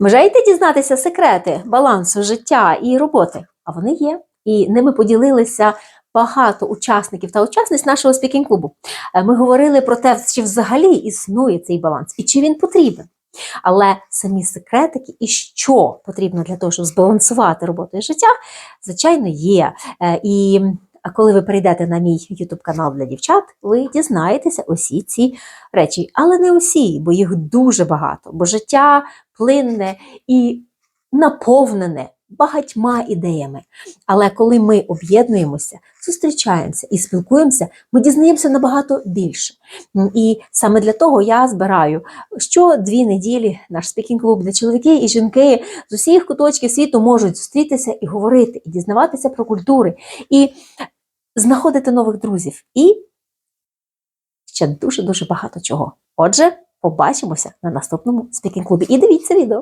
Бажаєте дізнатися секрети балансу життя і роботи? А вони є. І ними поділилися багато учасників та учасниць нашого спікінг-клубу. Е, Ми говорили про те, чи взагалі існує цей баланс і чи він потрібен. Але самі секретики і що потрібно для того, щоб збалансувати роботу і життя, звичайно, є. Е, І а коли ви прийдете на мій YouTube канал для дівчат, ви дізнаєтеся усі ці речі. Але не усі, бо їх дуже багато. Бо життя плинне і наповнене багатьма ідеями. Але коли ми об'єднуємося, зустрічаємося і спілкуємося, ми дізнаємося набагато більше. І саме для того я збираю що дві неділі наш спікінг-клуб, де чоловіки і жінки з усіх куточків світу можуть зустрітися і говорити, і дізнаватися про культури, і знаходити нових друзів. І ще дуже-дуже багато чого. Отже, побачимося на наступному спікінг-клубі. І дивіться відео.